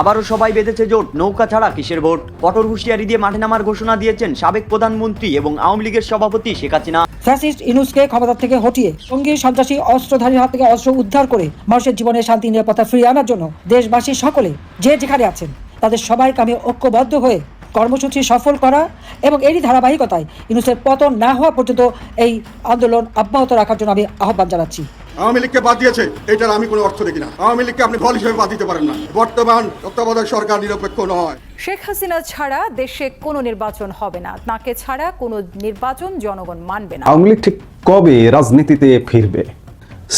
আবারও সবাই বেঁধেছে জোট, নৌকা ছাড়া কিসের ভোট? কঠোর হুঁশিয়ারি দিয়ে মাঠে নামার ঘোষণা দিয়েছেন সাবেক প্রধানমন্ত্রী এবং আওয়ামী লীগের সভাপতি শেখ হাসিনা। ফ্যাসিস্ট ইনুসকে ক্ষমতা থেকে হটিয়ে সঙ্গী সন্ত্রাসী অস্ত্রধারীর হাত থেকে অস্ত্র উদ্ধার করে মানুষের জীবনে শান্তি, নিরাপত্তা ফিরিয়ে আনার জন্য দেশবাসী সকলে যে যেখানে আছেন, তাদের সবাইকে আমি ঐক্যবদ্ধ হয়ে কর্মসূচি সফল করা এবং এরই ধারাবাহিকতায় ইনুসের পতন না হওয়া পর্যন্ত এই আন্দোলন অব্যাহত রাখার জন্য আমি আহ্বান জানাচ্ছি। আওয়ামী লীগকে বাদ দিয়েছে এটার আমি কোনো অর্থ দেখি না। আওয়ামী লীগকে আপনি ফল হিসেবে বাদ দিতে পারেন না। বর্তমান তত্ত্বাবধায়ক সরকার নিরপেক্ষ নয়। শেখ হাসিনা ছাড়া দেশে কোনো নির্বাচন হবে না। তাকে ছাড়া কোনো নির্বাচন জনগণ মানবে না। আওয়ামী লীগ ঠিক কবে রাজনীতিতে ফিরবে?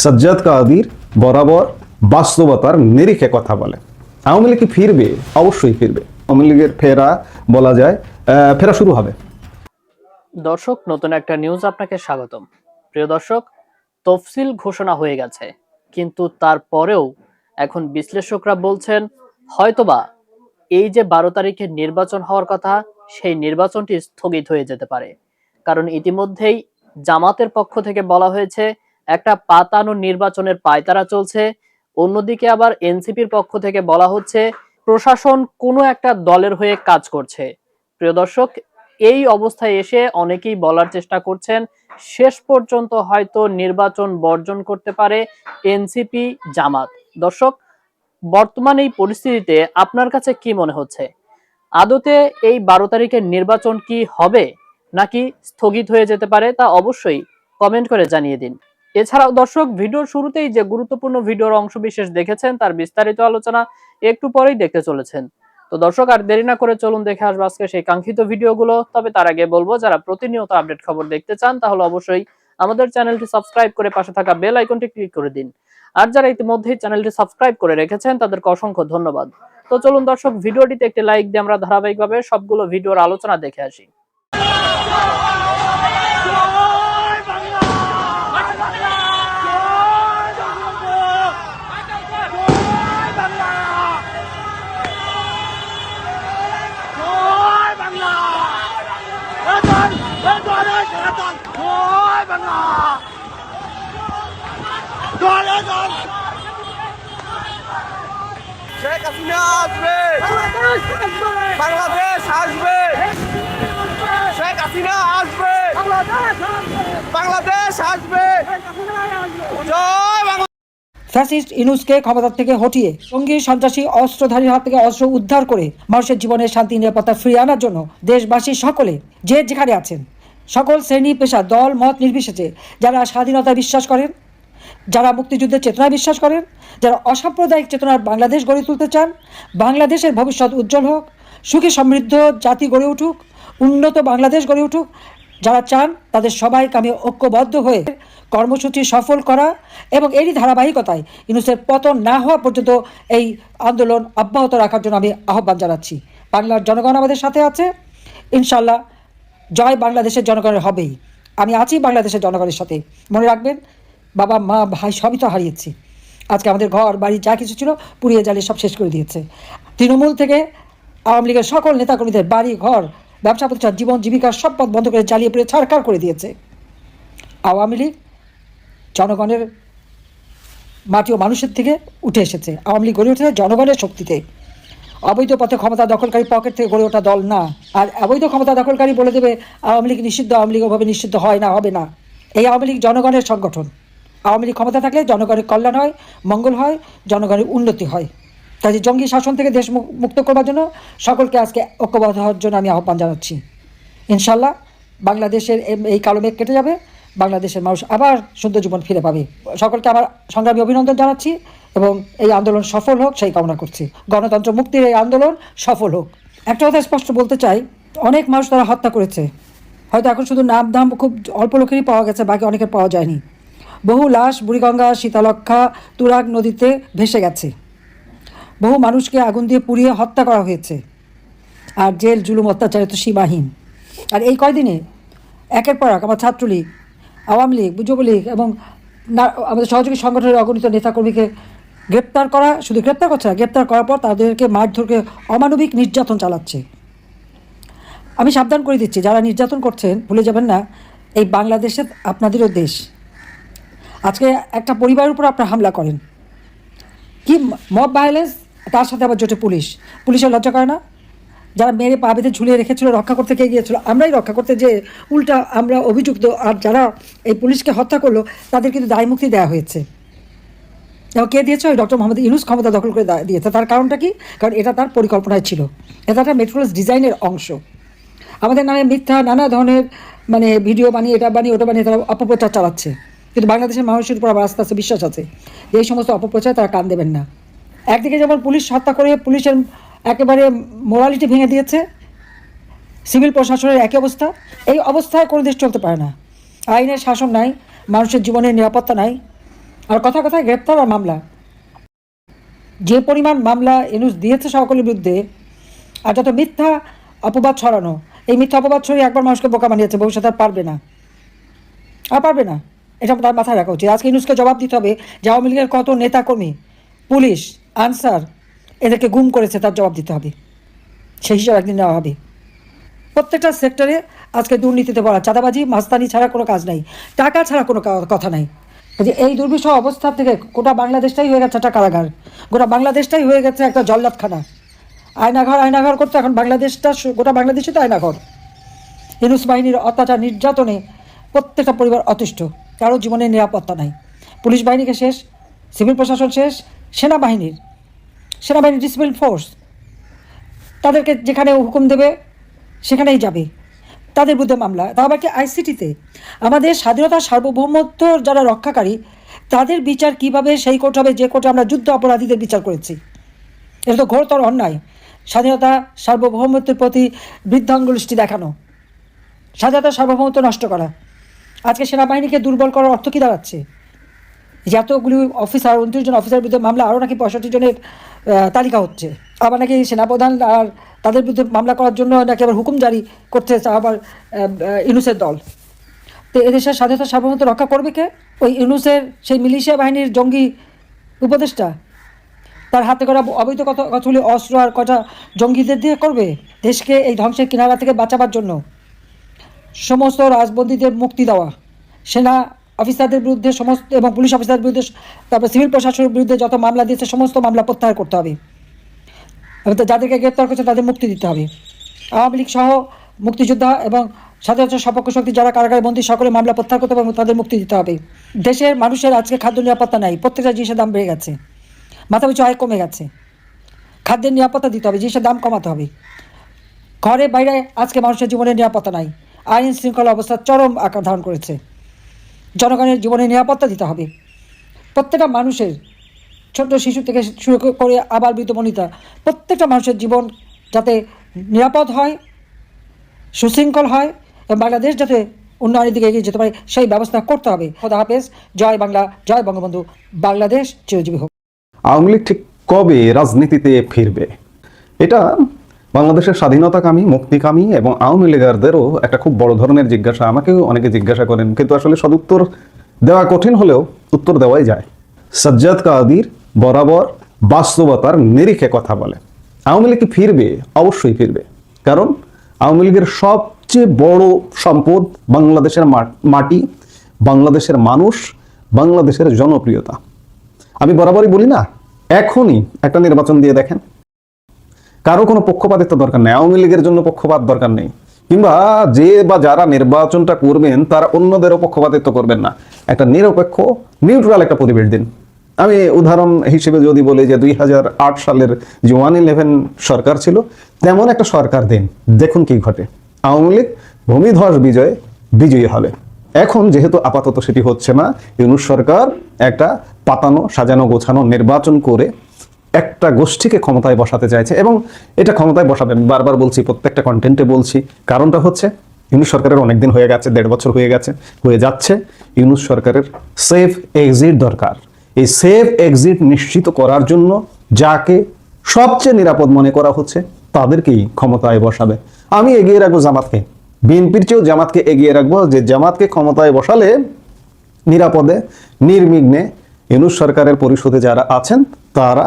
সজ্জাদ কাদির বরাবর বাস্তবতার নিরিখে কথা বলে। আওয়ামী লীগ ফিরবে? অবশ্যই ফিরবে। আওয়ামী লীগের ফেরা বলা যায় ফেরা শুরু হবে। দর্শক, নতুন একটা নিউজ আপনাকে স্বাগতম। প্রিয় দর্শক, তফসিল ঘোষণা হয়ে গেছে, কিন্তু তারপরেও এখন বিশ্লেষকরা বলছেন, হয়তোবা এই যে বারো তারিখে নির্বাচন হওয়ার কথা, সেই নির্বাচনটি স্থগিত হয়ে যেতে পারে। কারণ ইতিমধ্যেই জামাতের পক্ষ থেকে বলা হয়েছে, একটা পাতানো নির্বাচনের পায়তারা চলছে। অন্যদিকে আবার এনসিপির পক্ষ থেকে বলা হচ্ছে প্রশাসন কোনো একটা দলের হয়ে কাজ করছে। প্রিয় দর্শক, এই অবস্থায় এসে অনেকেই বলার চেষ্টা করছেন, শেষ পর্যন্ত হয়তো নির্বাচন বর্জন করতে পারে এনসিপি জামাত। দর্শক, বর্তমান এই পরিস্থিতিতে আপনার কাছে কি মনে হচ্ছে? আদতে এই বারো তারিখের নির্বাচন কি হবে নাকি স্থগিত হয়ে যেতে পারে তা অবশ্যই কমেন্ট করে জানিয়ে দিন। এছাড়াও দর্শক, ভিডিওর শুরুতেই যে গুরুত্বপূর্ণ ভিডিওর অংশ বিশেষ দেখেছেন, তার বিস্তারিত আলোচনা একটু পরেই দেখতে চলেছেন। তো দর্শক, আর দেরি না করে চলুন দেখে আসব আজকে সেই কাঙ্ক্ষিত ভিডিওগুলো। তবে তার আগে বলব, যারা প্রতিনিয়ত আপডেট খবর দেখতে চান, তাহলে অবশ্যই আমাদের চ্যানেলটি সাবস্ক্রাইব করে পাশে থাকা বেল আইকনটি ক্লিক করে দিন। আর যারা ইতিমধ্যেই চ্যানেলটি সাবস্ক্রাইব করে রেখেছেন, তাদেরকে অসংখ্য ধন্যবাদ। তো চলুন দর্শক, ভিডিওটিতে একটি লাইক দিয়ে আমরা ধারাবাহিকভাবে সবগুলো ভিডিওর আলোচনা দেখে আসি। আসবে। বাংলাদেশ আসবে। শেখ হাসিনা আসবে। বাংলাদেশ আসবে। জয় বাংলা ফ্যাসিস্ট ইনুসকে ক্ষমতা থেকে হটিয়ে সঙ্গী সন্ত্রাসী অস্ত্রধারীর হাত থেকে অস্ত্র উদ্ধার করে মানুষের জীবনে শান্তি, নিরাপত্তা ফিরিয়ে আনার জন্য দেশবাসী সকলে যে যেখানে আছেন, সকল শ্রেণি, পেশা, দল, মত নির্বিশেষে যারা স্বাধীনতা বিশ্বাস করেন যারা মুক্তিযুদ্ধের চেতনায় বিশ্বাস করেন, যারা অসাম্প্রদায়িক চেতনার বাংলাদেশ গড়ে তুলতে চান, বাংলাদেশের ভবিষ্যৎ উজ্জ্বল হোক, সুখী সমৃদ্ধ জাতি গড়ে উঠুক, উন্নত বাংলাদেশ গড়ে উঠুক, যারা চান তাদের সবাইকে আমি ঐক্যবদ্ধ হয়ে কর্মসূচি সফল করা এবং এরই ধারাবাহিকতায় ইউনুসের পতন না হওয়া পর্যন্ত এই আন্দোলন অব্যাহত রাখার জন্য আমি আহ্বান জানাচ্ছি। বাংলার জনগণ আমাদের সাথে আছে। ইনশাল্লাহ জয় বাংলাদেশের জনগণের হবেই। আমি আছি বাংলাদেশের জনগণের সাথে। মনে রাখবেন বাবা, মা, ভাই সবই তো হারিয়েছি। আজকে আমাদের ঘর, বাড়ি যা কিছু ছিল পুড়িয়ে জ্বালিয়ে সব শেষ করে দিয়েছে। তৃণমূল থেকে আওয়ামী লীগের সকল নেতাকর্মীদের বাড়ি, ঘর, ব্যবসা প্রতিষ্ঠান, জীবন জীবিকার সব পথ বন্ধ করে জ্বালিয়ে পুড়ে ছাড়কার করে দিয়েছে। আওয়ামী লীগ জনগণের মাটি ও মানুষের থেকে উঠে এসেছে। আওয়ামী লীগ গড়ে উঠেছে জনগণের শক্তিতে। অবৈধ পথে ক্ষমতা দখলকারী পকেট থেকে গড়ে ওঠা দল না। আর অবৈধ ক্ষমতা দখলকারী বলে দেবে আওয়ামী লীগ নিষিদ্ধ, আওয়ামী লীগ ওভাবে নিষিদ্ধ হয় না, হবে না। এই আওয়ামী লীগ জনগণের সংগঠন। আওয়ামী লীগ ক্ষমতা থাকলে জনগণের কল্যাণ হয়, মঙ্গল হয়, জনগণের উন্নতি হয়। কাজে জঙ্গি শাসন থেকে দেশ মুক্ত করবার জন্য সকলকে আজকে ঐক্যবদ্ধ হওয়ার জন্য আমি আহ্বান জানাচ্ছি। ইনশাল্লাহ বাংলাদেশের এই কালো মেঘ কেটে যাবে, বাংলাদেশের মানুষ আবার সুন্দর জীবন ফিরে পাবে। সকলকে আমার সংগ্রামী অভিনন্দন জানাচ্ছি এবং এই আন্দোলন সফল হোক সেই কামনা করছি। গণতন্ত্র মুক্তির এই আন্দোলন সফল হোক। একটা কথা স্পষ্ট বলতে চাই, অনেক মানুষ তারা হত্যা করেছে। হয়তো এখন শুধু নাম দাম খুব অল্প লোকেরই পাওয়া গেছে, বাকি অনেকের পাওয়া যায়নি। বহু লাশ বুড়িগঙ্গা শীতলক্ষা তুরাগ নদীতে ভেসে গেছে। বহু মানুষকে আগুন দিয়ে পুড়িয়ে হত্যা করা হয়েছে। আর জেল, জুলুম, অত্যাচারে তো সীমাহীন। আর এই কয়দিনে একের পর এক আমার ছাত্রলীগ, আওয়ামী লীগ, যুবলীগ এবং আমাদের সহযোগী সংগঠনের অগণিত নেতাকর্মীকে গ্রেপ্তার করা, শুধু গ্রেপ্তার করছে না, গ্রেপ্তার করার পর তাদেরকে মারধরকে অমানবিক নির্যাতন চালাচ্ছে। আমি সাবধান করে দিচ্ছি, যারা নির্যাতন করছেন, ভুলে যাবেন না, এই বাংলাদেশে আপনাদেরও দেশ। আজকে একটা পরিবারের উপর আপনারা হামলা করেন। কি মব ভায়োলেন্স তার সাথে আবার জোটে পুলিশ। পুলিশের লজ্জা করে না? যারা মেরে পা বেঁধে ঝুলিয়ে রেখেছিল, রক্ষা করতে কে গিয়েছিল? আমরাই রক্ষা করতে যে উল্টা আমরা অভিযুক্ত আর যারা এই পুলিশকে হত্যা করল, তাদের কিন্তু দায় মুক্তি দেওয়া হয়েছে। এবং কে দিয়েছে? ওই ডক্টর মোহাম্মদ ইউনুস ক্ষমতা দখল করে দিয়েছে। তার কারণটা কি? কারণ এটা তার পরিকল্পনায় ছিল। এটা একটা মেট্রোলস ডিজাইনের অংশ। আমাদের নামে মিথ্যা, নানা ধরনের মানে ভিডিও বানিয়ে, এটা বানিয়ে, ওটা বানিয়ে তারা অপপ্রচার চালাচ্ছে। কিন্তু বাংলাদেশের মানুষের উপর আবার আস্তে আস্তে বিশ্বাস আছে যে এই সমস্ত অপপ্রচার তারা কান দেবেন না। একদিকে যেমন পুলিশ হত্যা করে পুলিশের একেবারে মোরালিটি ভেঙে দিয়েছে সিভিল প্রশাসনের একই অবস্থা, এই অবস্থায় কোনো দেশ চলতে পারে না। আইনের শাসন নাই, মানুষের জীবনের নিরাপত্তা নাই, আর কথা কথায় গ্রেপ্তার আর মামলা। যে পরিমাণ মামলা এনুস দিয়েছে সকলের বিরুদ্ধে, আর যত মিথ্যা অপবাদ ছড়ানো, এই মিথ্যা অপবাদ ছড়িয়ে একবার মানুষকে বোকা বানিয়েছে, ভবিষ্যতে আর পারবে না। আর পারবে না। এটা তার মাথায় রাখা উচিত আজকে ইনুসকে জবাব দিতে হবে যে আওয়ামী লীগের কত নেতাকর্মী, পুলিশ, আনসার, এদেরকে গুম করেছে তার জবাব দিতে হবে। সেই হিসাবে একদিন নেওয়া হবে। প্রত্যেকটা সেক্টরে আজকে দুর্নীতিতে ভরা, চাঁদাবাজি, মাস্তানি ছাড়া কোনো কাজ নাই, টাকা ছাড়া কোনো কথা নাই। যে এই দুর্বিষহ অবস্থা থেকে গোটা বাংলাদেশটাই হয়ে গেছে একটা কারাগার, গোটা বাংলাদেশটাই হয়ে গেছে একটা জল্লাদখানা। আয়নাঘর আয়নাঘর করতে এখন বাংলাদেশটা গোটা বাংলাদেশই তো আয়নাঘর। হিনুস বাহিনীর অত্যাচার নির্যাতনে প্রত্যেকটা পরিবার অতিষ্ঠ। কারও জীবনের নিরাপত্তা নাই। পুলিশ বাহিনীকে শেষ, সিভিল প্রশাসন শেষ, সেনাবাহিনীর সেনাবাহিনীর ডিসিপ্লিন ফোর্স তাদেরকে যেখানে হুকুম দেবে, সেখানেই যাবে। তাদের বিরুদ্ধে মামলা। তা আবার কি আইসিটিতে আমাদের স্বাধীনতা সার্বভৌমত্ব যারা রক্ষাকারী, তাদের বিচার কীভাবে সেই কোর্ট হবে, যে কোর্টে আমরা যুদ্ধ অপরাধীদের বিচার করেছি? এটা তো ঘোরতর অন্যায়। স্বাধীনতা সার্বভৌমত্বের প্রতি বৃদ্ধাঙ্গুলিষ্টি দেখানো। স্বাধীনতা সার্বভৌমত্ব নষ্ট করা। আজকে সেনাবাহিনীকে দুর্বল করার অর্থ কী দাঁড়াচ্ছে? যে এতগুলি অফিসার, উনত্রিশ জন অফিসারের বিরুদ্ধে মামলা আরও নাকি পঁয়ষট্টি জনের তালিকা হচ্ছে। আবার নাকি সেনাপ্রধান আর তাদের বিরুদ্ধে মামলা করার জন্য নাকি আবার হুকুম জারি করতে আবার ইউনুসের দল। তো এদেশের স্বাধীনতা সার্বভৌমত্ব রক্ষা করবে কে? ওই ইউনুসের, সেই মিলিশিয়া বাহিনীর জঙ্গি উপদেষ্টা? তার হাতে করা অবৈধ কত, কতগুলি অস্ত্র আর কটা জঙ্গিদের দিয়ে করবে? দেশকে এই ধ্বংসের কিনারা থেকে বাঁচাবার জন্য। সমস্ত রাজবন্দীদের মুক্তি দেওয়া। সেনা অফিসারদের বিরুদ্ধে সমস্ত এবং পুলিশ অফিসারদের বিরুদ্ধে তারপর সিভিল প্রশাসনের বিরুদ্ধে যত মামলা দিয়েছে, সমস্ত মামলা প্রত্যাহার করতে হবে। এবং যাদেরকে গ্রেপ্তার করছে তাদের মুক্তি দিতে হবে। আওয়ামী লীগ সহ মুক্তিযোদ্ধা এবং স্বাধীনতা সপক্ষ শক্তি যারা কারাগারে বন্দী, সকলে মামলা প্রত্যাহার করতে হবে এবং তাদের মুক্তি দিতে হবে। দেশের মানুষের আজকে খাদ্য নিরাপত্তা নাই। প্রত্যেকটা জিনিসের দাম বেড়ে গেছে। মাথা পিছু আয় কমে গেছে। খাদ্যের নিরাপত্তা দিতে হবে, জিনিসের দাম কমাতে হবে। ঘরে বাইরে আজকে মানুষের জীবনের নিরাপত্তা নাই। আইন শৃঙ্খলা অবস্থা চরম আকার ধারণ করেছে। জনগণের জীবনে নিরাপত্তা দিতে হবে। প্রত্যেকটা মানুষের ছোট শিশু থেকে শুরু করে আবার বৃদ্ধ বনিতা, প্রত্যেকটা মানুষের জীবন যাতে নিরাপদ হয়, সুশৃঙ্খল হয় এবং বাংলাদেশ যাতে উন্নয়নের দিকে এগিয়ে যেতে পারে, সেই ব্যবস্থা করতে হবে। খোদা হাফেজ। জয় বাংলা, জয় বঙ্গবন্ধু। বাংলাদেশ চিরজীবী হোক। আওয়ামী লীগ ঠিক কবে রাজনীতিতে ফিরবে? এটা বাংলাদেশের স্বাধীনতাকামী, মুক্তিকামী এবং আওয়ামী লীগারদেরও একটা খুব বড় ধরনের জিজ্ঞাসা। আমাকেও অনেকে জিজ্ঞাসা করেন, কিন্তু আসলে সদুত্তর দেওয়া কঠিন হলেও উত্তর দেওয়াই যায়। সাজ্জাদ কাদির বরাবর বাস্তবতার নিরিখে কথা বলে। আওয়ামী লীগ ফিরবে? অবশ্যই ফিরবে। কারণ আওয়ামী লীগের সবচেয়ে বড় সম্পদ বাংলাদেশের মাটি, বাংলাদেশের মানুষ, বাংলাদেশের জনপ্রিয়তা। আমি বরাবরই বলি না, এখনই একটা নির্বাচন দিয়ে দেখেন। কারও কোনো পক্ষপাতিত্ব দরকার নেই, আওয়ামী লীগের জন্য পক্ষপাত দরকার নেই। কিংবা যে বা যারা নির্বাচনটা করবেন, তারা অন্যদেরও পক্ষপাতিত্ব করবেন না। একটা নিরপেক্ষ, নিউট্রাল একটা পরিবেশ দিন। আমি উদাহরণ হিসেবে যদি বলি যে দুই হাজার আট সালের যে ওয়ান ইলেভেন সরকার ছিল, তেমন একটা সরকার দিন। দেখুন কি ঘটে। আওয়ামী লীগ ভূমিধ্বস বিজয়ে বিজয়ী হবে এখন যেহেতু আপাতত সেটি হচ্ছে না, ইউনুস সরকার একটা পাতানো, সাজানো, গোছানো নির্বাচন করে একটা গোষ্ঠীকে ক্ষমতায় বসাতে চাইছে এবং এটা ক্ষমতায় বসাবে, আমি বারবার বলছি, প্রত্যেকটা কন্টেন্টে বলছি। কারণটা হচ্ছে, ইউনুস সরকারের অনেকদিন হয়ে গেছে, দেড় বছর হয়ে গেছে, হয়ে যাচ্ছে। ইউনুস সরকারের সেফ এক্সিট দরকার। এই সেফ এক্সিট নিশ্চিত করার জন্য যাকে সবচেয়ে নিরাপদ মনে করা হচ্ছে, তাদেরকেই ক্ষমতায় বসাবে। আমি এগিয়ে রাখব জামাতকে। বিএনপির চেয়েও জামাতকে এগিয়ে রাখব যে জামাতকে ক্ষমতায় বসালে নিরাপদে, নির্বিঘ্নে ইউনুস সরকারের পরিষদে যারা আছেন, তারা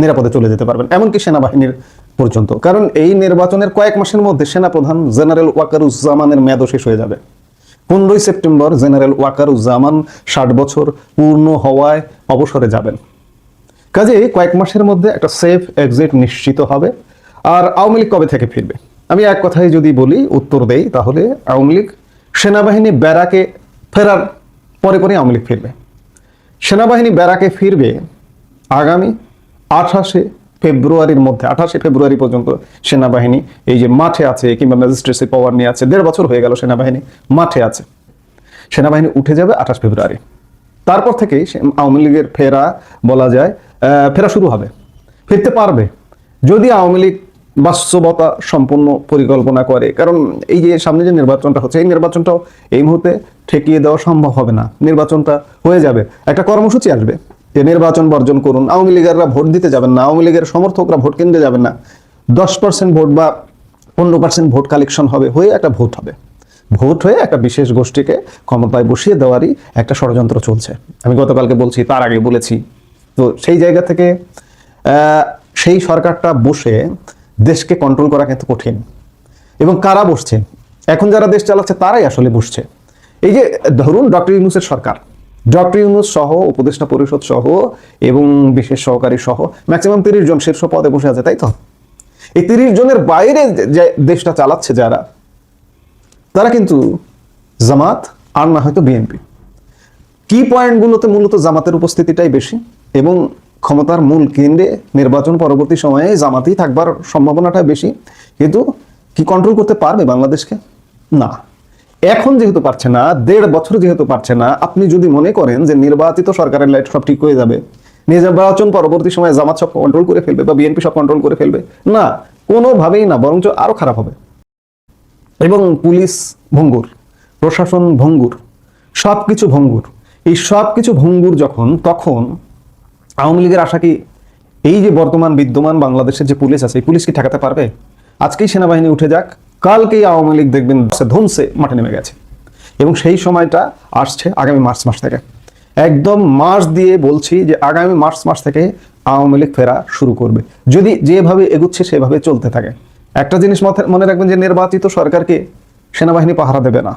নিরাপদে চলে যেতে পারবেন, এমনকি সেনাবাহিনীর পর্যন্ত। কারণ এই নির্বাচনের কয়েক মাসের মধ্যে সেনাপ্রধান জেনারেল ওয়াকারুজ্জামানের মেয়াদও শেষ হয়ে যাবে। পনেরোই সেপ্টেম্বর জেনারেল ওয়াকারুজ্জামান ষাট বছর পূর্ণ হওয়ায় অবসরে যাবেন। কাজে কয়েক মাসের মধ্যে একটা সেফ এক্সিট নিশ্চিত হবে, আর আওয়ামী লীগ কবে থেকে ফিরবে? আমি এক কথায় যদি বলি, উত্তর দেই, তাহলে আওয়ামী লীগ সেনাবাহিনী ব্যারাকে ফেরার পরে পরে আওয়ামী লীগ ফিরবে। সেনাবাহিনী ব্যারাকে ফিরবে আগামী আঠাশে ফেব্রুয়ারির মধ্যে, আঠাশে ফেব্রুয়ারি পর্যন্ত সেনাবাহিনী এই যে মাঠে আছে কিংবা ম্যাজিস্ট্রেসি পাওয়ার নিয়ে আছে, দেড় বছর হয়ে গেল সেনাবাহিনী মাঠে আছে। সেনাবাহিনী উঠে যাবে আঠাশ ফেব্রুয়ারি। তারপর থেকেই আওয়ামী লীগের ফেরা বলা যায় ফেরা শুরু হবে। ফিরতে পারবে। যদি আওয়ামী লীগ বাস্তবতা সম্পূর্ণ পরিকল্পনা করে, কারণ এই যে সামনে যে নির্বাচনটা হচ্ছে, এই নির্বাচনটাও এই মুহূর্তে ঠেকিয়ে দেওয়া সম্ভব হবে না। নির্বাচনটা হয়ে যাবে। একটা কর্মসূচি আসবে। যে নির্বাচন বর্জন করুন, আওয়ামী লীগেররা ভোট দিতে যাবেন না, আওয়ামী লীগের সমর্থকরা ভোট কেন্দ্রে যাবেন না। দশ পার্সেন্ট ভোট বা পনেরো পার্সেন্ট ভোট কালেকশন হবে, হয়ে একটা ভোট হবে। ভোট হয়ে একটা বিশেষ গোষ্ঠীকে ক্ষমতায় বসিয়ে দেওয়ারই একটা ষড়যন্ত্র চলছে। আমি গতকালকে বলছি, তার আগে বলেছি। তো সেই জায়গা থেকে সেই সরকারটা বসে দেশকে কন্ট্রোল করা কিন্তু কঠিন। এবং কারা বসছে? এখন যারা দেশ চালাচ্ছে, তারাই আসলে বসছে। এই যে, ধরুন ডক্টর ইউনুসের সরকার। ডক্টর ইউনুস সহ, উপদেষ্টা পরিষদ সহ এবং বিশেষ সহকারী সহ ম্যাক্সিমাম তিরিশ জন শীর্ষ পদে বসে আছে, তাই তো? এই তিরিশ জনের বাইরে যে দেশটা চালাচ্ছে যারা, তারা কিন্তু জামাত, আর না হয়তো বিএনপি কি পয়েন্টগুলোতে মূলত জামাতের উপস্থিতিটাই বেশি এবং ক্ষমতার মূল কেন্দ্রে নির্বাচন পরবর্তী সময়ে জামাতেই থাকবার সম্ভাবনাটা বেশি, কিন্তু কি কন্ট্রোল করতে পারবে বাংলাদেশকে? না। এখন যেহেতু পারছে না, দেড় বছর যেহেতু পারছে না, আপনি যদি মনে করেন যে নির্বাচিত সরকারের লাইট সব ঠিক হয়ে যাবে, নির্বাচন পরবর্তী সময়ে জামাত সব কন্ট্রোল করে ফেলবে বা বিএনপি সব কন্ট্রোল করে ফেলবে, না, কোনোভাবেই না, বরঞ্চ আরও খারাপ হবে। এবং পুলিশ ভঙ্গুর, প্রশাসন ভঙ্গুর সব কিছু ভঙ্গুর। এই সব কিছু ভঙ্গুর যখন, তখন আওয়ামী লীগের আশা কি এই যে বর্তমান বিদ্যমান বাংলাদেশের যে পুলিশ আছে, এই পুলিশ কি ঠেকাতে পারবে? আজকেই সেনাবাহিনী উঠে যাক কালকেই আওয়ামী লীগ দেখবেন ধনসে মাঠে নেমে গেছে। এবং সেই সময়টা আসছে আগামী মার্চ মাস থেকে। একদম মার্চ দিয়ে বলছি যে আগামী মার্চ মাস থেকে আওয়ামী লীগ ফেরা শুরু করবে। যদি যেভাবে এগুচ্ছে, সেভাবে চলতে থাকে। একটা জিনিস মনে রাখবেন যে নির্বাচিত সরকারকে সেনাবাহিনী পাহারা দেবে না।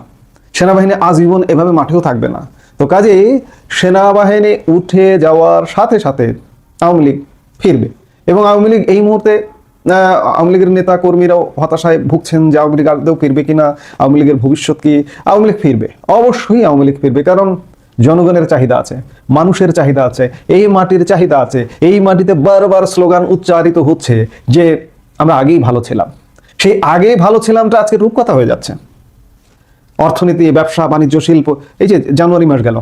সেনাবাহিনী আজীবন এভাবে মাঠেও থাকবে না। তো কাজেই সেনাবাহিনী উঠে যাওয়ার সাথে সাথে আওয়ামী লীগ ফিরবে। এবং আওয়ামী লীগ এই মুহূর্তে আওয়ামী লীগের নেতা কর্মীরাও হতাশায় ভুগছেন যে আওয়ামী লীগ আদৌ ফিরবে কিনা, আওয়ামী লীগের ভবিষ্যৎ কি? আওয়ামী লীগ ফিরবে। অবশ্যই আওয়ামী লীগ ফিরবে, কারণ জনগণের চাহিদা আছে, মানুষের চাহিদা আছে, এই মাটির চাহিদা আছে, এই মাটিতে বারবার স্লোগান উচ্চারিত হচ্ছে যে আমরা আগেই ভালো ছিলাম। সেই আগেই ভালো ছিলামটা আজকে রূপকথা হয়ে যাচ্ছে। অর্থনীতি, ব্যবসা, বাণিজ্য, শিল্প, এই যে জানুয়ারি মাস গেল,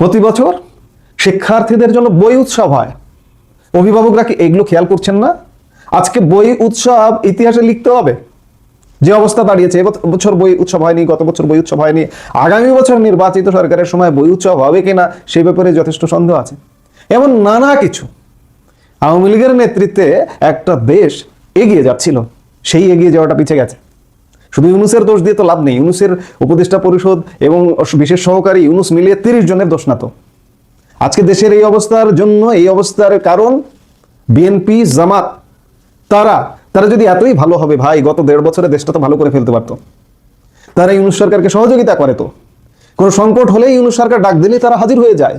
প্রতি বছর শিক্ষার্থীদের জন্য বই উৎসব হয়। অভিভাবকরা কি এগুলো খেয়াল করছেন না? আজকে বই উৎসব ইতিহাসে লিখতে হবে। যে অবস্থা দাঁড়িয়েছে বছর বই উৎসব হয়নি, গত বছর বই উৎসব হয়নি। আগামী বছর নির্বাচিত সরকারের সময় বই উৎসব হবে কিনা সেই ব্যাপারে যথেষ্ট সন্দেহ আছে। এমন নানা কিছু আওয়ামী লীগের নেতৃত্বে একটা দেশ এগিয়ে যাচ্ছিল, সেই এগিয়ে যাওয়াটা পিছিয়ে গেছে। শুধু ইউনুসের দোষ দিয়ে তো লাভ নেই, ইউনুসের উপদেষ্টা পরিষদ এবং বিশেষ সহকারী ইউনুস মিলিয়ে তিরিশ জনের দোষ না তো। আজকে দেশের এই অবস্থার জন্য, এই অবস্থার কারণ বিএনপি জামাত। তারা তারা যদি এতই ভালো হবে ভাই, গত দেড় বছরে দেশটা তো ভালো করে ফেলতে পারতো। তারা ইউনুস সরকারকে সহযোগিতা করে তো। কোনো সংকট হলেই ইউনুস সরকার ডাক দিলেই তারা হাজির হয়ে যায়।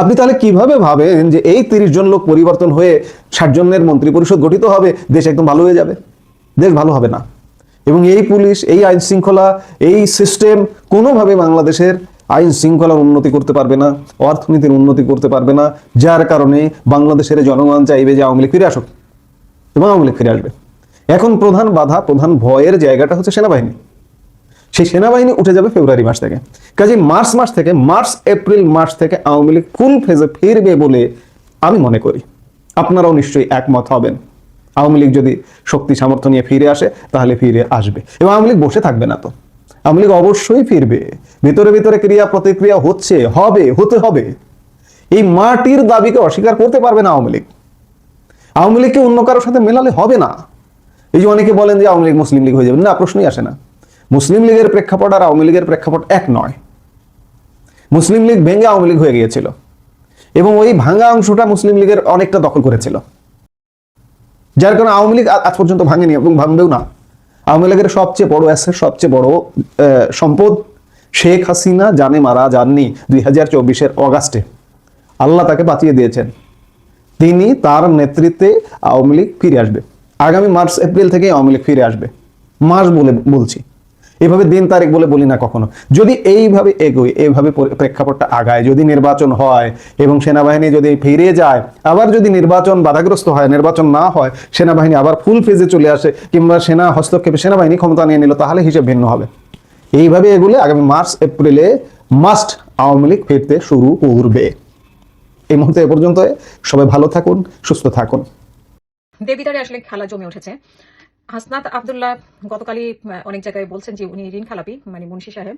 আপনি তাহলে কীভাবে ভাবেন যে এই তিরিশ জন লোক পরিবর্তন হয়ে ষাট জনের মন্ত্রী পরিষদ গঠিত হবে, দেশ একদম ভালো হয়ে যাবে? দেশ ভালো হবে না। এবং এই পুলিশ, এই আইন শৃঙ্খলা, এই সিস্টেম কোনোভাবে বাংলাদেশের আইন শৃঙ্খলার উন্নতি করতে পারবে না, অর্থনীতির উন্নতি করতে পারবে না, যার কারণে বাংলাদেশের জনগণ চাইবে যে আওয়ামী লীগ ফিরে আসুক। আওয়ামী ফিরে আসবে। এখন প্রধান বাধা, প্রধান ভয়ের জায়গাটা হচ্ছে সেনাবাহিনী। সেই সেনাবাহিনী উঠে যাবে ফেব্রুয়ারি মাস থেকে। কাজে মার্চ মাস থেকে, মার্চ, এপ্রিল মাস থেকে আওয়ামী লীগ ফুল ফেজে ফিরবে বলে আমি মনে করি। আপনারাও নিশ্চয়ই একমত হবেন। আওয়ামী লীগ যদি শক্তি সামর্থ্য নিয়ে ফিরে আসে, তাহলে ফিরে আসবে। এবং আওয়ামী লীগ বসে থাকবে না তো। আওয়ামী লীগ অবশ্যই ফিরবে। ভিতরে ভিতরে ক্রিয়া প্রতিক্রিয়া হচ্ছে, হবে, হতে হবে। এই মাটির দাবিকে অস্বীকার করতে পারবে না আওয়ামী লীগ। আওয়ামী লীগকে অন্য কারোর সাথে মেলালে হবে না। এই যে অনেকে বলেন যে আওয়ামী লীগ মুসলিম লীগ হয়ে যাবে। না, প্রশ্নই আসে না। মুসলিম লীগের প্রেক্ষাপট আর আওয়ামী লীগের প্রেক্ষাপট এক নয়। মুসলিম লীগ ভেঙে আওয়ামী লীগ হয়ে গিয়েছিল এবং ওই ভাঙা অংশটা মুসলিম লীগের অনেকটা দখল করেছিল। যার কারণে আওয়ামী লীগ আজ পর্যন্ত ভাঙেনি এবং ভাঙবেও না। আওয়ামী লীগের সবচেয়ে বড় অ্যাসেট, সবচেয়ে বড় সম্পদ শেখ হাসিনা জানে মারা যাননি দুই হাজার চব্বিশের অগাস্টে। আল্লাহ তাকে বাঁচিয়ে দিয়েছেন। তিনি তার নেতৃত্বে আওয়ামী লীগ ফিরে আসবে। আগামী মার্চ, এপ্রিল থেকে আওয়ামী লীগ ফিরে আসবে। মাস বলে বলছি। এভাবে দিন তারিখ বলে বলি না কখনো। যদি এইভাবে এগোয় এইভাবে প্রেক্ষাপটটা আগায়, যদি নির্বাচন হয় এবং সেনাবাহিনী যদি ফিরে যায়, আবার যদি নির্বাচন বাধাগ্রস্ত হয়, নির্বাচন না হয়, সেনাবাহিনী আবার ফুল ফেজে চলে আসে, কিংবা সেনা হস্তক্ষেপে সেনাবাহিনী ক্ষমতা নিয়ে নিল, তাহলে হিসেব ভিন্ন হবে। এইভাবে এগুলো আগামী মার্চ, এপ্রিলে মাস্ট আওয়ামী লীগ ফিরতে শুরু করবে। এই মুহূর্তে এ পর্যন্ত সবাই ভালো থাকুন সুস্থ থাকুন। দেবিদারে আসলে খেলা জমে উঠেছে। হাসনাত আবদুল্লাহ গতকালই অনেক জায়গায় বলছেন যে উনি ঋণ খেলাপি মানে মুন্সি সাহেব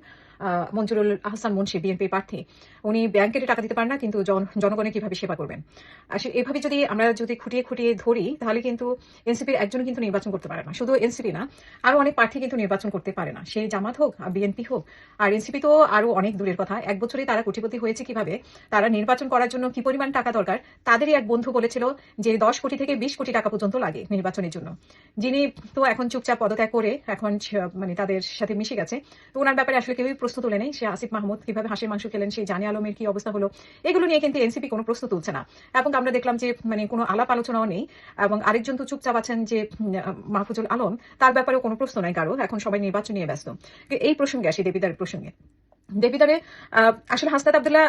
মঞ্জুরুল আহসান মুন্সি বিএনপি প্রার্থী। উনি ব্যাংকে টাকা দিতে পারেন না, কিন্তু জন- জনগণের কীভাবে সেবা করবেন? আসলে এভাবে যদি আমরা যদি খুঁটিয়ে খুঁটিয়ে ধরি, তাহলে কিন্তু এনসিপির একজন কিন্তু নির্বাচন করতে পারে না। শুধু এনসিপি না, আরও অনেক প্রার্থী কিন্তু নির্বাচন করতে পারে না। সেই জামাত হোক বিএনপি হোক, আর এনসিপি তো আরও অনেক দূরের কথা। এক বছরে তারা কোটিপতি হয়েছে কীভাবে? তারা নির্বাচন করার জন্য কি পরিমাণ টাকা দরকার? তাদেরই এক বন্ধু বলেছিল যে দশ কোটি থেকে বিশ কোটি টাকা পর্যন্ত লাগে নির্বাচনের জন্য। যিনি তো এখন চুপচাপ পদত্যাগ করে এখন মানে তাদের সাথে মিশে গেছে। তো ওনার ব্যাপারে আসলে কেউই প্রশ্ন তুলে নেই। সে আসিফ মাহমুদ কীভাবে হাসির মাংস খেলেন, সেই জানি আলমের কি অবস্থা হলো, এগুলো নিয়ে কিন্তু এনসিপি কোনো প্রশ্ন তুলছে না। এবং আমরা দেখলাম যে মানে কোনো আলাপ আলোচনাও নেই। এবং আরেকজন তো চুপচাপ আছেন যে মাহফুজুল আলম, তার ব্যাপারেও কোনো প্রশ্ন নাই কারও এখন সবাই নির্বাচন নিয়ে ব্যস্ত। এই প্রসঙ্গে আসি দেবিদারের প্রসঙ্গে। দেবিদারে আসলে হাসনাত আবদুল্লাহ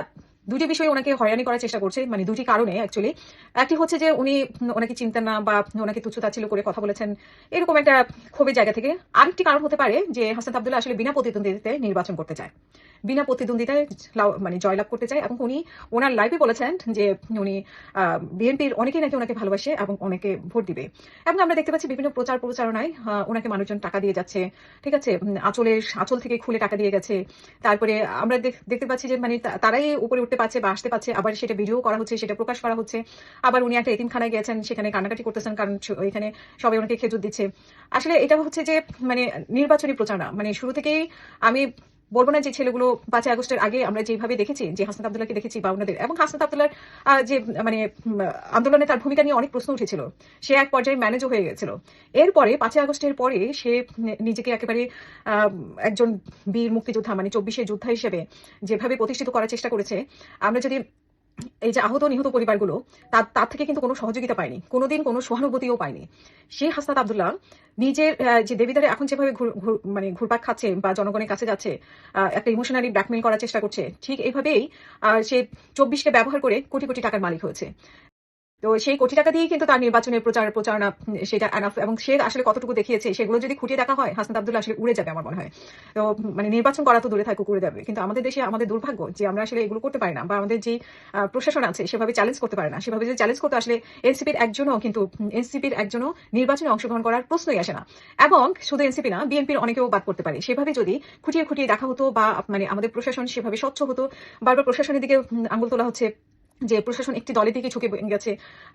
দুটি বিষয়ে ওনাকে হয়রানি করার চেষ্টা করছে মানে দুটি কারণে অ্যাকচুয়ালি একটি হচ্ছে যে উনি ওনাকে চিন্তা না বা ওনাকে তুচ্ছতাচ্ছিল্য করে কথা বলেছেন, এরকম একটা ক্ষোভের জায়গা থেকে। আরেকটি কারণ হতে পারে যে হাসান আবদুল্লাহ আসলে বিনা প্রতিদ্বন্দ্বিতায় নির্বাচন করতে চায়। বিনা প্রতিদ্বন্দ্বিতায় মানে জয়লাভ করতে চায় এবং উনি ওনার লাইভে বলেছেন যে উনি বিএনপির অনেকেই নাকি ওনাকে ভালোবাসে এবং অনেকে ভোট দিবে। এবং আমরা দেখতে পাচ্ছি বিভিন্ন প্রচার প্রচারণায় ওনাকে মানুষজন টাকা দিয়ে যাচ্ছে, ঠিক আছে? আঁচলের, আঁচল থেকে খুলে টাকা দিয়ে গেছে। তারপরে আমরা দেখ- দেখতে পাচ্ছি যে মানে তারাই উপরে উঠতে পারছে বা আসতে পারছে, আবার সেটা ভিডিও করা হচ্ছে, সেটা প্রকাশ করা হচ্ছে। আবার উনি একটা এতিমখানায় গেছেন সেখানে কান্নাকাটি করতেছেন, কারণ এখানে সবাই ওনাকে খেজুর দিচ্ছে। আসলে এটা হচ্ছে যে মানে নির্বাচনী প্রচারণা মানে শুরু থেকেই আমি বলব না যে ছেলেগুলো পাঁচই আগস্টের আগে আমরা যেভাবে দেখেছি, যে হাসনাত আবদুল্লাহকে দেখেছি বা ওনাদের এবং হাসনাত আবদুল্লার যে মানে আন্দোলনে তার ভূমিকা নিয়ে অনেক প্রশ্ন উঠেছিল। সে এক পর্যায়ে ম্যানেজও হয়ে গেছিল। এরপরে পাঁচই আগস্টের পরে সে নিজেকে একেবারে একজন বীর মুক্তিযোদ্ধা মানে চব্বিশে যোদ্ধা হিসেবে যেভাবে প্রতিষ্ঠিত করার চেষ্টা করেছে, আমরা যদি এই যে আহত নিহত পরিবারগুলো, তার তার থেকে কিন্তু কোনো সহযোগিতা পায়নি। কোনোদিন কোনো সহানুভূতিও পায়নি। সেই হাসনাত আবদুল্লাহ নিজের যে দেবীদারে এখন যেভাবে মানে ঘুরপাক খাচ্ছে বা জনগণের কাছে যাচ্ছে একটা ইমোশনালি ব্ল্যাকমেল করার চেষ্টা করছে, ঠিক এইভাবেই সে চব্বিশকে ব্যবহার করে কোটি কোটি টাকার মালিক হয়েছে। তো সেই কোটি টাকা দিয়েই কিন্তু তার নির্বাচনের প্রচার, প্রচারণা সেটা এনাফ এবং সে আসলে কতটুকু দেখিয়েছে সেগুলো যদি খুঁটিয়ে দেখা হয় হাসনাত আবদুল্লাহ আসলে উড়ে যাবে আমার মনে হয়। তো মানে নির্বাচন করা তো দূরে থাকুক, উড়ে যাবে। কিন্তু আমাদের দেশে আমাদের দুর্ভাগ্য যে আমরা আসলে এগুলো করতে পারি না বা আমাদের যে প্রশাসন আছে সেভাবে চ্যালেঞ্জ করতে পারে না। সেভাবে যদি চ্যালেঞ্জ করতে আসলে এনসিপির একজনও কিন্তু এনসিপির একজনও নির্বাচনে অংশগ্রহণ করার প্রশ্নই আসে না। এবং শুধু এনসিপি না, বিএনপির অনেকেও বাদ করতে পারে। সেভাবে যদি খুঁটিয়ে খুঁটিয়ে দেখা হতো বা মানে আমাদের প্রশাসন সেভাবে স্বচ্ছ হতো, বারবার প্রশাসনের দিকে আঙুল তোলা হচ্ছে যে প্রশাসন একটি দলের দিকে ঝুঁকে গেছে।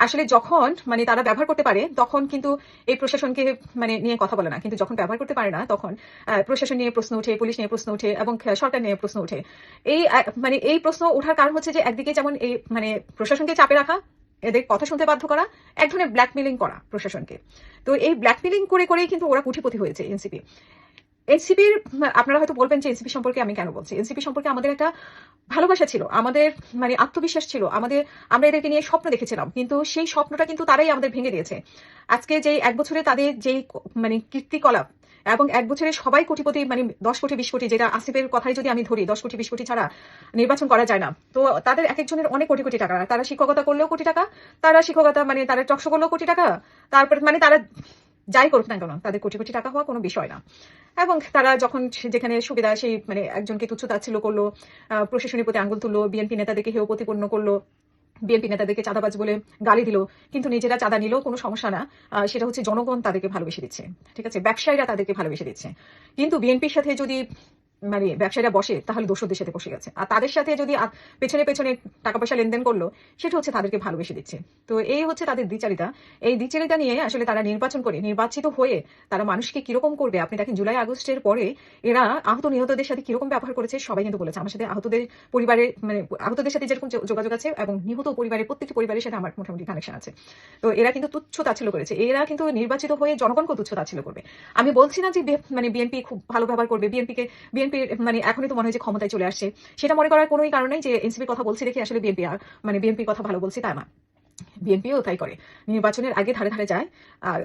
আসলে যখন মানে তারা ব্যবহার করতে পারে, তখন কিন্তু এই প্রশাসনকে মানে নিয়ে কথা বলে না। কিন্তু যখন ব্যবহার করতে পারে না, তখন প্রশাসন নিয়ে প্রশ্ন উঠে পুলিশ নিয়ে প্রশ্ন উঠে এবং সরকার নিয়ে প্রশ্ন উঠে এই মানে এই প্রশ্ন ওঠার কারণ হচ্ছে যে একদিকে যেমন এই মানে প্রশাসনকে চাপে রাখা, এদের কথা শুনতে বাধ্য করা, এক ধরনের ব্ল্যাকমেলিং করা প্রশাসনকে। তো এই ব্ল্যাকমেলিং করে, করেই কিন্তু ওরা কুঠিপতি হয়েছে এনসিপি। এনসিপির, আপনারা হয়তো বলবেন যে এনসিপি সম্পর্কে আমি কেন বলছি? এনসিপি সম্পর্কে আমাদের একটা ভালোবাসা ছিল, আমাদের মানে আত্মবিশ্বাস ছিল, আমাদের, আমরা এদেরকে নিয়ে স্বপ্ন দেখেছিলাম, কিন্তু সেই স্বপ্নটা কিন্তু তারাই আমাদের ভেঙে দিয়েছে। আজকে যে এক বছরে তাদের যেই মানে কীর্তিকলাপ এবং এক বছরে সবাই কোটিপতি মানে দশ কোটি, বিশ কোটি, যেটা আসিফের কথাই যদি আমি ধরি, দশ কোটি, বিশ কোটি ছাড়া নির্বাচন করা যায় না, তো তাদের এক একজনের অনেক কোটি কোটি টাকা। তারা শিক্ষকতা করলেও কোটি টাকা, তারা শিক্ষকতা মানে তারা চকশো করলেও কোটি টাকা, তারপর মানে তারা যাই করুক না কেন, তাদের কোটি কোটি টাকা হওয়া কোনো বিষয় না। এবং তারা যখন যেখানে সুবিধা, সেই মানে একজনকে তুচ্ছ তাচ্ছিল করল প্রশাসনের প্রতি আঙ্গুল তুললো, বিএনপি নেতাদেরকে হেয় প্রতিপন্ন করল, বিএনপি নেতাদেরকে চাঁদাবাজ বলে গালি দিল, কিন্তু নিজেরা চাঁদা নিলেও কোনো সমস্যা না সেটা হচ্ছে জনগণ তাদেরকে ভালোবেসে দিচ্ছে, ঠিক আছে? ব্যবসায়ীরা তাদেরকে ভালোবেসে দিচ্ছে। কিন্তু বিএনপির সাথে যদি মানে ব্যবসায়ীরা বসে, তাহলে দোষরদের সাথে বসে গেছে। আর তাদের সাথে যদি পেছনে পেছনে টাকা পয়সা লেনদেন করল, সেটা হচ্ছে তাদেরকে ভালোবেসে দিচ্ছে। তো এই হচ্ছে তাদের দ্বিচারিতা। এই দ্বিচারিতা নিয়ে আসলে তারা নির্বাচন করে, নির্বাচিত হয়ে তারা মানুষকে কীরকম করবে? আপনি দেখেন জুলাই আগস্টের পরে এরা আহত নিহতদের সাথে কীরকম ব্যবহার করেছে, সবাই কিন্তু বলেছে। আমার সাথে আহতদের পরিবারের মানে আহতদের সাথে যেরকম যোগাযোগ আছে এবং নিহত পরিবারের, প্রত্যেকটি পরিবারের সাথে আমার মোটামুটি কানেকশন আছে। তো এরা কিন্তু তুচ্ছ তাচ্ছিল্য করেছে। এরা কিন্তু নির্বাচিত হয়ে জনগণকে তুচ্ছ তাচ্ছিল্য করবে। আমি বলছি না যে মানে বিএনপি খুব ভালো ব্যবহার করবে। বিএনপিকে বিএনপির মানে এখনই তো মনে হয় যে ক্ষমতায় চলে আসছে। সেটা মনে করার কোনোই কারণ নেই যে এনসিপির কথা বলছি দেখে আসলে বিএনপি আর মানে বিএনপির কথা ভালো বলছি তা না। বিএনপিও তাই করে। নির্বাচনের আগে ধারে ধারে যায় আর,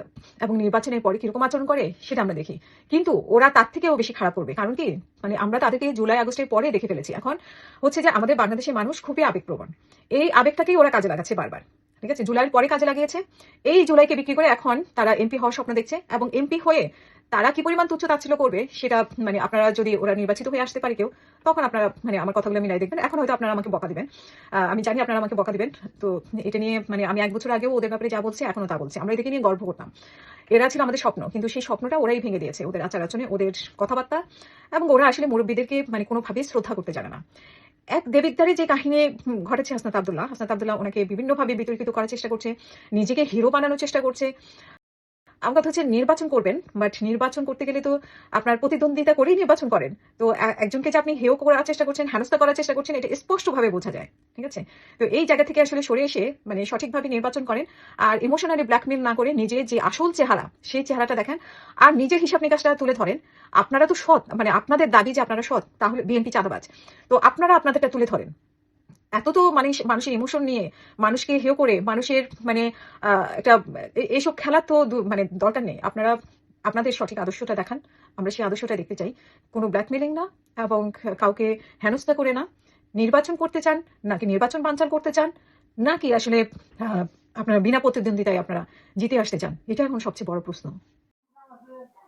এবং নির্বাচনের পরে কীরকম আচরণ করে সেটা আমরা দেখি। কিন্তু ওরা তার থেকেও বেশি খারাপ করবে। কারণ কি? মানে আমরা তাদেরকে জুলাই, আগস্টের পরে দেখে ফেলেছি। এখন হচ্ছে যে আমাদের বাংলাদেশের মানুষ খুবই আবেগপ্রবণ। এই আবেগটাকেই ওরা কাজে লাগাচ্ছে বারবার। ঠিক আছে? জুলাইয়ের পরে কাজে লাগিয়েছে। এই জুলাইকে বিক্রি করে এখন তারা এমপি হওয়ার স্বপ্ন দেখছে এবং এমপি হয়ে তারা কি পরিমাণ তুচ্ছ তাচ্ছিল্য করবে, সেটা মানে আপনারা যদি ওরা নির্বাচিত হয়ে আসতে পারে কেউ, তখন আপনারা মানে আমার কথাগুলো মিলাই দেখবেন। এখন হয়তো আপনারা আমাকে বকা দিবেন। আমি জানি আপনারা আমাকে বকা দিবেন। তো এটা নিয়ে মানে আমি এক বছর আগেও ওদের ব্যাপারে যা বলছি, এখনও তা বলছি। আমরা এদেরকে নিয়ে গর্ব করতাম। এরা ছিল আমাদের স্বপ্ন, কিন্তু সেই স্বপ্নটা ওরাই ভেঙে দিয়েছে ওদের আচার আচরণে ওদের কথাবার্তা। এবং ওরা আসলে মুরব্বীদেরকে মানে কোনোভাবেই শ্রদ্ধা করতে জানে না। এক দেবিকদারে যে কাহিনী ঘটেছে হাসনাত আবদুল্লাহ হাসনাত আবদুল্লাহ ওনাকে বিভিন্নভাবে বিতর্কিত করার চেষ্টা করছে, নিজেকে হিরো বানানোর চেষ্টা করছে। আমার কথা হচ্ছে নির্বাচন করবেন বাট নির্বাচন করতে গেলে তো আপনার প্রতিদ্বন্দ্বিতা করেই নির্বাচন করেন। তো একজনকে যে আপনি হেয় করার চেষ্টা করছেন, হেনস্থা করার চেষ্টা করছেন, এটা স্পষ্টভাবে বোঝা যায়, ঠিক আছে? তো এই জায়গা থেকে আসলে সরে এসে মানে সঠিকভাবে নির্বাচন করেন, আর ইমোশনালি ব্ল্যাকমেল না করে নিজের যে আসল চেহারা, সেই চেহারাটা দেখেন, আর নিজের হিসাব নিকাশটা তুলে ধরেন। আপনারা তো সৎ মানে আপনাদের দাবি যে আপনারা সৎ, তাহলে বিএনপি চাঁদাবাজ। তো আপনারা আপনাদেরটা তুলে ধরেন। এত তো মানে মানুষের ইমোশন নিয়ে মানুষকে হেয় করে, মানুষের মানে একটা এইসব খেলার তো মানে দরকার নেই। আপনারা, আপনাদের সঠিক আদর্শটা দেখান। আমরা সেই আদর্শটা দেখতে চাই। কোনো ব্ল্যাকমেলিং না এবং কাউকে হেনস্থা করে না। নির্বাচন করতে চান, নাকি নির্বাচন বানচাল করতে চান, নাকি আসলে আপনারা বিনা প্রতিদ্বন্দ্বিতায় আপনারা জিতে আসতে চান? এটা এখন সবচেয়ে বড় প্রশ্ন।